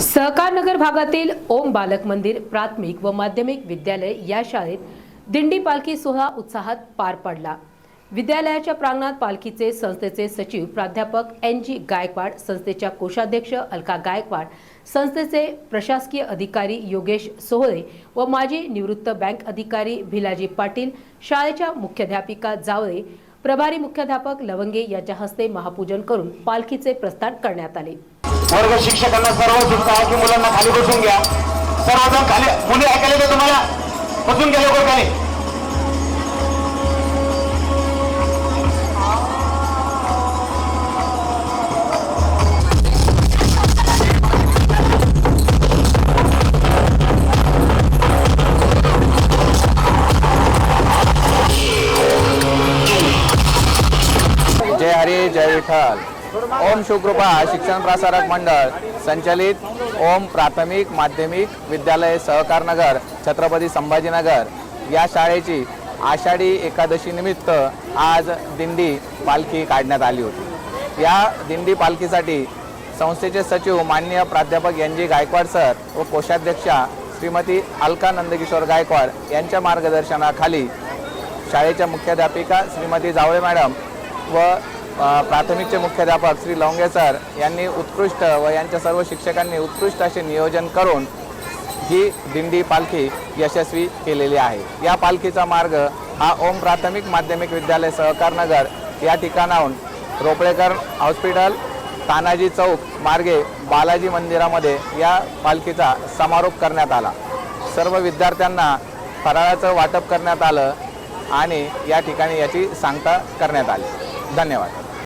सहकारनगर भागातील ओम बालक मंदिर प्राथमिक व माध्यमिक विद्यालय या शाळेत दिंडी पालखी सोहळा उत्साहात पार पडला. विद्यालयाच्या प्रांगणात पालखीचे संस्थेचे सचिव प्राध्यापक एन जी गायकवाड संस्थेच्या कोषाध्यक्ष अलका गायकवाड संस्थेचे प्रशासकीय अधिकारी योगेश सोहळे व माजी निवृत्त बँक अधिकारी भिलाजी पाटील शाळेच्या मुख्याध्यापिका जावळे प्रभारी मुख्याध्यापक लवंगे यांच्या हस्ते महापूजन करून पालखीचे प्रस्थान करण्यात आले. वर्ग शिक्षकांना सर्व सूचना आहे की मुलांना खाली बसून घ्या. सर्वजण खाली, मुली ऐकायला येते तुम्हाला? बसून लवकर खाली. जय हरी, जय विठ्ठल. ओम शिवकृपा शिक्षण प्रसारक मंडळ संचलित ओम प्राथमिक माध्यमिक विद्यालय सहकार नगर छत्रपती संभाजीनगर. या शाळेची आषाढी एकादशी निमित्त आज दिंडी पालखी काढण्यात आली होती. या दिंडी पालखीसाठी संस्थेचे सचिव मान्य प्राध्यापक एन जी गायकवाड सर व कोषाध्यक्षा श्रीमती अलका नंदकिशोर गायकवाड यांच्या मार्गदर्शनाखाली शाळेच्या मुख्याध्यापिका श्रीमती जावळे मॅडम व प्राथमिकचे मुख्याध्यापक श्री लवंगे सर यांनी उत्कृष्ट व यांच्या सर्व शिक्षकांनी उत्कृष्ट असे नियोजन करून ही दिंडी पालखी यशस्वी केलेली आहे. या पालखीचा मार्ग हा ओम प्राथमिक माध्यमिक विद्यालय सहकारनगर या ठिकाणाहून रोपळेकर हॉस्पिटल तानाजी चौक मार्गे बालाजी मंदिरामध्ये या पालखीचा समारोप करण्यात आला. सर्व विद्यार्थ्यांना फराळाचं वाटप करण्यात आलं आणि या ठिकाणी याची सांगता करण्यात आली. धन्यवाद.